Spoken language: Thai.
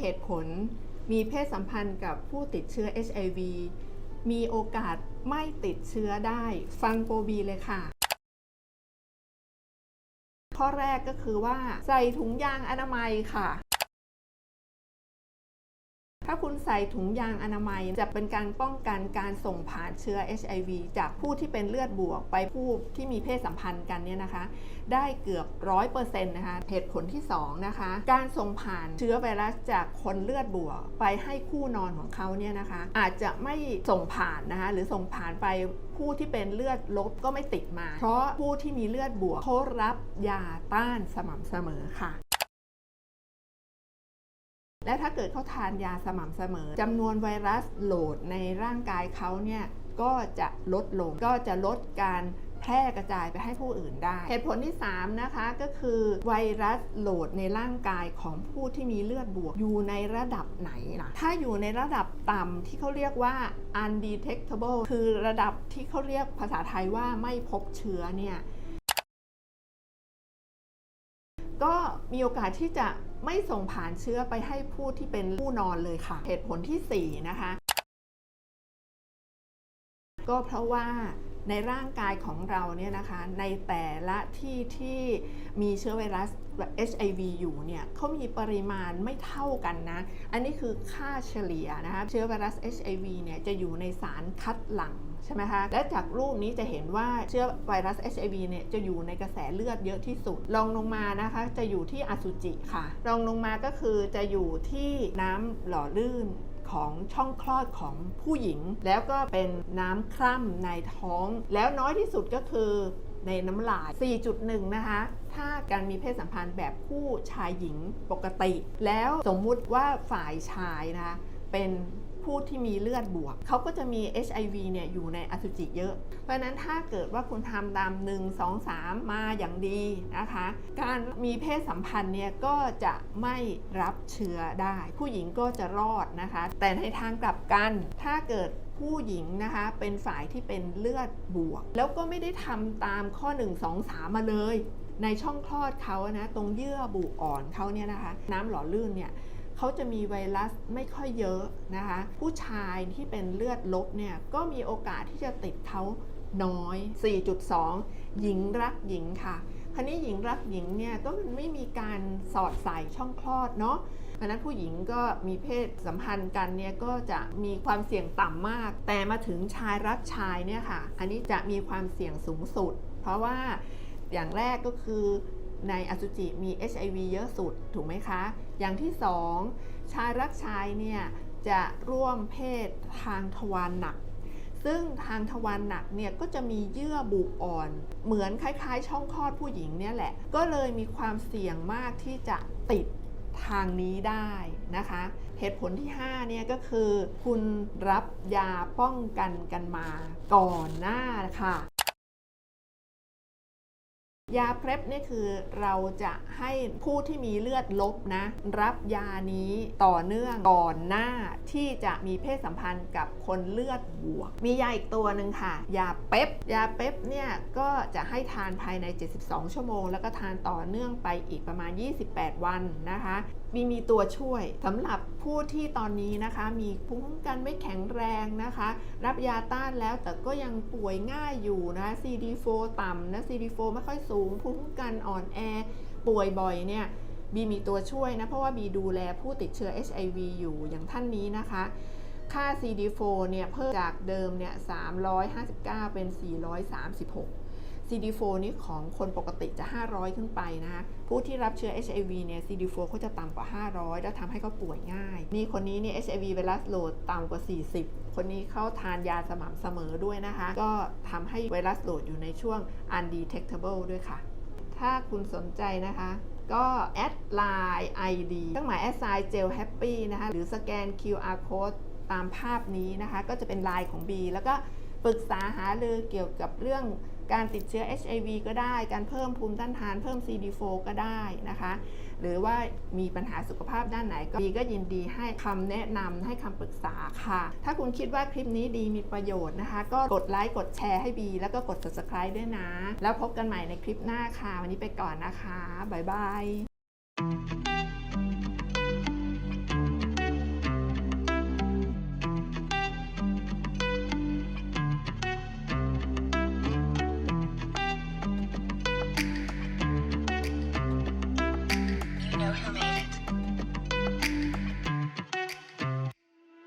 เหตุผล มีเพศสัมพันธ์กับผู้ติดเชื้อ HIV มีโอกาสไม่ติดเชื้อได้ ฟังโปรบีเลยค่ะ ข้อแรกก็คือว่าใส่ถุงยางอนามัยค่ะ ถ้าคุณใส่ถุงยางอนามัยจะเป็นการป้องกันการส่งผ่านเชื้อ HIV จากผู้ที่เป็นเลือดบวกไปผู้ที่มีเพศสัมพันธ์กันเนี่ยนะคะ ได้เกือบร้อยเปอร์เซ็นต์นะคะเหตุผลที่2นะคะการส่งผ่านเชื้อไวรัสจากคนเลือดบวกไปให้คู่นอนของเขาเนี่ยนะคะ อาจจะไม่ส่งผ่านนะคะหรือส่งผ่านไปผู้ที่เป็นเลือดลบก็ไม่ติดมา เพราะผู้ที่มีเลือดบวกเขารับยาต้านสม่ำเสมอค่ะ และถ้าเกิดเขาทานยาสม่ำเสมอจำนวนไวรัสโหลดในร่างกายเขาเนี่ยก็จะลดลง ก็จะลดการแพร่กระจายไปให้ผู้อื่นได้ เหตุผลที่ 3 นะคะก็คือไวรัสโหลดในร่างกายของผู้ที่มีเลือดบวก อยู่ในระดับไหนล่ะ ถ้าอยู่ในระดับต่ำที่เขาเรียกว่า undetectable คือระดับที่เขาเรียกภาษาไทยว่าไม่พบเชื้อเนี่ย ก็มีโอกาสที่จะ ไม่ส่งผ่านเชื้อไปให้ผู้ที่เป็นผู้นอนเลยค่ะ เหตุผลที่ 4 นะคะ ก็เพราะว่า ในร่างกายของเราเนี่ยนะคะในแต่ละที่ที่มีเชื้อไวรัส HIV อยู่เนี่ยเขามีปริมาณไม่เท่ากันนะ อันนี้คือค่าเฉลี่ยนะคะเชื้อไวรัส HIV เนี่ยจะอยู่ในสารคัดหลั่งใช่ไหมคะ และจากรูปนี้จะเห็นว่าเชื้อไวรัส HIV เนี่ยจะอยู่ในกระแสเลือดเยอะที่สุดรองลงมานะคะ จะอยู่ที่อสุจิค่ะรองลงมาก็คือจะอยู่ที่น้ำหล่อลื่น ของช่องคลอดของผู้หญิง แล้วก็เป็นน้ำคร่ำในท้อง แล้วน้อยที่สุดก็คือในน้ำลาย 4.1 นะคะ ถ้าการมีเพศสัมพันธ์แบบคู่ชายหญิงปกติ แล้วสมมุติว่าฝ่ายชายนะคะเป็น ผู้ที่มีเลือดบวก เขาก็จะมี HIV เนี่ยอยู่ในอสุจิเยอะ เพราะนั้นถ้าเกิดว่าคุณทำตาม 1 2 3 มาอย่างดีนะคะ การมีเพศสัมพันธ์เนี่ยก็จะไม่รับเชื้อได้ ผู้หญิงก็จะรอดนะคะ แต่ในทางกลับกันถ้าเกิดผู้หญิงนะคะเป็นฝ่ายที่เป็นเลือดบวก แล้วก็ไม่ได้ทำตามข้อ 1 2 3 มาเลย ในช่องคลอดเขานะตรงเยื่อบุอ่อนเขาเนี่ยนะคะ น้ำหล่อลื่นเนี่ย เขาจะมีไวรัสไม่ค่อยเยอะนะคะ ผู้ชายที่เป็นเลือดลบเนี่ยก็มีโอกาสที่จะติดเขาน้อย 4.2 หญิงรักหญิงค่ะคราวนี้หญิงรักหญิงเนี่ยก็มันไม่มีการสอดใส่ช่องคลอดเนาะเพราะนั้นผู้หญิงก็มีเพศสัมพันธ์กันเนี่ยก็จะมีความเสี่ยงต่ำมาก แต่มาถึงชายรักชายเนี่ยค่ะ อันนี้จะมีความเสี่ยงสูงสุด เพราะว่าอย่างแรกก็คือ ในอสุจิมี HIV เยอะสุดถูกไหมคะ อย่างที่สองชายรักชายเนี่ยจะร่วมเพศทางทวารหนัก ซึ่งทางทวารหนักเนี่ยก็จะมีเยื่อบุอ่อน เหมือนคล้ายๆ ช่องคลอดผู้หญิงเนี่ยแหละ ก็เลยมีความเสี่ยงมากที่จะติดทางนี้ได้นะคะ เหตุผลที่ 5 เนี่ยก็คือ คุณรับยาป้องกันกันมาก่อนหน้าค่ะ ยาเพล็บนี่คือเราจะให้ผู้ที่มีเลือดลบนะ รับยานี้ต่อเนื่องก่อนหน้าที่จะมีเพศสัมพันธ์กับคนเลือดบวก มียาอีกตัวหนึ่งค่ะ ยาเป๊ปยาเป๊ปเนี่ยก็จะให้ทานภายใน 72 ชั่วโมง แล้วก็ทานต่อเนื่องไปอีกประมาณ 28 วันนะคะ มีมีตัวช่วยสำหรับผู้ที่ตอนนี้นะคะ มีภูมิคุ้มกันไม่แข็งแรงนะคะ รับยาต้านแล้วแต่ก็ยังป่วยง่ายอยู่นะ CD4 ต่ำนะ CD4 ไม่ค่อยสูงภูมิคุ้มกันอ่อนแอ ป่วยบ่อยเนี่ยบีมีตัวช่วยนะ เพราะว่าบีดูแลผู้ติดเชื้อ HIV อยู่อย่างท่านนี้นะคะ ค่า CD4 เนี่ยเพิ่มจากเดิมเนี่ย359 เป็น 436 CD4 นี้ของคนปกติจะ 500 ขึ้นไปนะคะผู้ที่รับเชื้อ HIV เนี่ย CD4 เขาจะต่ำกว่า 500 แล้วทำให้เขาป่วยง่าย นี่คนนี้เนี่ย HIV ไวรัสโหลดต่ำกว่า 40 คนนี้เขาทานยาสม่ำเสมอด้วยนะคะ ก็ทำให้ไวรัสโหลดอยู่ในช่วง undetectable ด้วยค่ะ ถ้าคุณสนใจนะคะก็แอดไลน์ ID เครื่องหมายแอดไซน์เจลแฮปปี้นะคะหรือสแกน QR code ตามภาพนี้นะคะ ก็จะเป็นไลน์ของ B แล้วก็ปรึกษาหารือเกี่ยวกับเรื่อง การติดเชื้อ HIV ก็ได้ การเพิ่มภูมิต้านทาน เพิ่ม CD4 ก็ได้นะคะ หรือว่ามีปัญหาสุขภาพด้านไหนก็ดีก็ยินดีให้คำแนะนำให้คำปรึกษาค่ะ ถ้าคุณคิดว่าคลิปนี้ดีมีประโยชน์นะคะ ก็กดไลค์กดแชร์ให้บี แล้วก็กด subscribe ด้วยนะ แล้วพบกันใหม่ในคลิปหน้าค่ะ วันนี้ไปก่อนนะคะ บ๊ายบาย